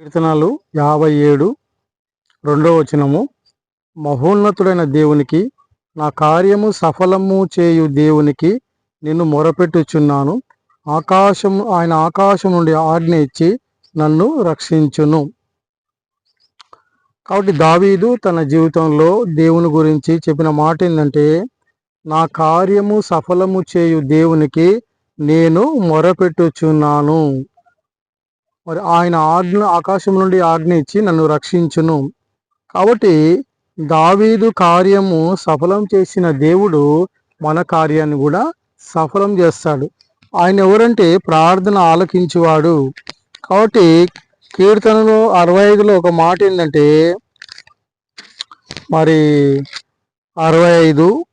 కీర్తనలు యాభై ఏడు రెండవ వచనము. మహోన్నతుడైన దేవునికి నా కార్యము సఫలము చేయు దేవునికి నిన్ను మొరపెట్టుచున్నాను. ఆకాశం ఆయన ఆకాశం నుండి ఆజ్ఞ ఇచ్చి నన్ను రక్షించును. కాబట్టి దావీదు తన జీవితంలో దేవుని గురించి చెప్పిన మాట ఏంటంటే నా కార్యము సఫలము చేయు దేవునికి నేను మొరపెట్టుచున్నాను. మరి ఆయన ఆజ్ఞ ఆకాశం నుండి ఆజ్ఞ ఇచ్చి నన్ను రక్షించును. కాబట్టి దావీదు కార్యము సఫలం చేసిన దేవుడు మన కార్యాన్ని కూడా సఫలం చేస్తాడు. ఆయన ఎవరంటే ప్రార్థన ఆలకించువాడు. కాబట్టి కీర్తనలో అరవై ఐదులో ఒక మాట ఏంటంటే మరి అరవై ఐదు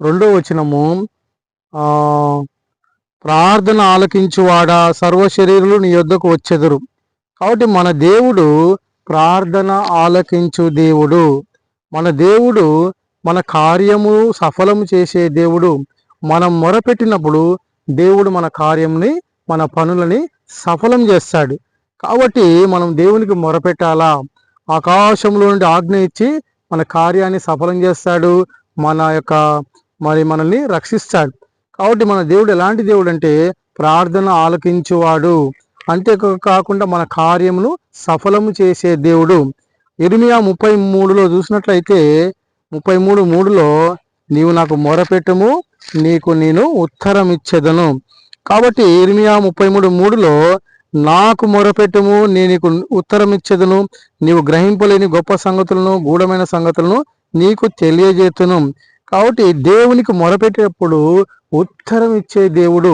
రెండో వచనము ఆ ప్రార్థన ఆలకించువాడా? సర్వ శరీరులు నీ యొద్దకు వచ్చెదరు. కాబట్టి మన దేవుడు ప్రార్థన ఆలకించు దేవుడు. మన దేవుడు మన కార్యము సఫలము చేసే దేవుడు. మనం మొరపెట్టినప్పుడు దేవుడు మన కార్యంని మన పనులని సఫలం చేస్తాడు. కాబట్టి మనం దేవునికి మొరపెట్టాలా? ఆకాశంలో నుండి ఆజ్ఞ ఇచ్చి మన కార్యాన్ని సఫలం చేస్తాడు. మన యొక్క మరి మనల్ని రక్షిస్తాడు. కాబట్టి మన దేవుడు ఎలాంటి దేవుడు అంటే ప్రార్థన ఆలకించువాడు. అంతే కాకుండా మన కార్యమును సఫలము చేసే దేవుడు. ఇరిమియా ముప్పై మూడులో చూసినట్లయితే ముప్పై మూడు మూడులో నీవు నాకు మొరపెట్టుము నీకు నేను ఉత్తరం ఇచ్చేదను కాబట్టి ఇరిమియా ముప్పై మూడు మూడులో నాకు మొరపెట్టుము నేను నీకు ఉత్తరం ఇచ్చేదను నీవు గ్రహింపలేని గొప్ప సంగతులను గూఢమైన సంగతులను నీకు తెలియజేతును. కాబట్టి దేవునికి మొరపెట్టేటప్పుడు ఉత్తరం ఇచ్చే దేవుడు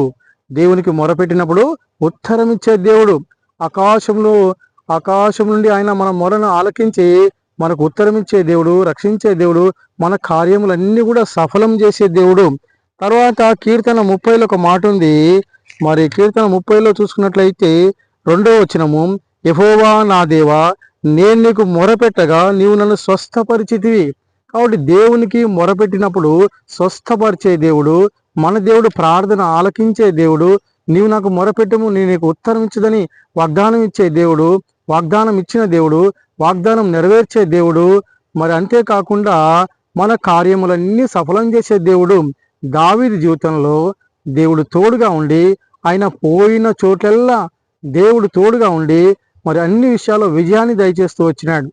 దేవునికి మొరపెట్టినప్పుడు ఉత్తరం ఇచ్చే దేవుడు. ఆకాశంలో ఆకాశం నుండి ఆయన మన మొరను ఆలకించి మనకు ఉత్తరం ఇచ్చే దేవుడు రక్షించే దేవుడు మన కార్యములన్నీ కూడా సఫలం చేసే దేవుడు. తర్వాత కీర్తన ముప్పైలో ఒక మాట ఉంది. మరి కీర్తన ముప్పైలో చూసుకున్నట్లయితే రెండో వచనము యహోవా నా దేవా నేను నీకు మొరపెట్టగా నీవు నన్ను స్వస్థపరిచితివి. కాబట్టి దేవునికి మొరపెట్టినప్పుడు స్వస్థపరిచే దేవుడు మన దేవుడు ప్రార్థన ఆలకించే దేవుడు నీవు నాకు మొరపెట్టము నేను నీకు ఉత్తరం ఇచ్చదని వాగ్దానం ఇచ్చే దేవుడు వాగ్దానం ఇచ్చిన దేవుడు వాగ్దానం నెరవేర్చే దేవుడు మరి అంతేకాకుండా మన కార్యములన్నీ సఫలం చేసే దేవుడు దావీది జీవితంలో దేవుడు తోడుగా ఉండి ఆయన పోయిన చోట్లల్లా దేవుడు తోడుగా ఉండి మరి అన్ని విషయాల్లో విజయాన్ని దయచేస్తూ వచ్చినాడు.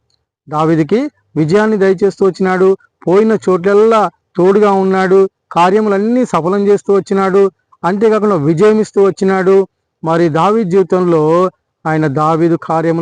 దావిదికి విజయాన్ని దయచేస్తూ వచ్చినాడు. పోయిన చోట్లల్లా తోడుగా ఉన్నాడు. కార్యములన్నీ సఫలం చేస్తూ వచ్చినాడు. అంతేకాకుండా విజయం ఇస్తూ వచ్చినాడు. మరి దావీ జీవితంలో ఆయన దావీదు కార్యములు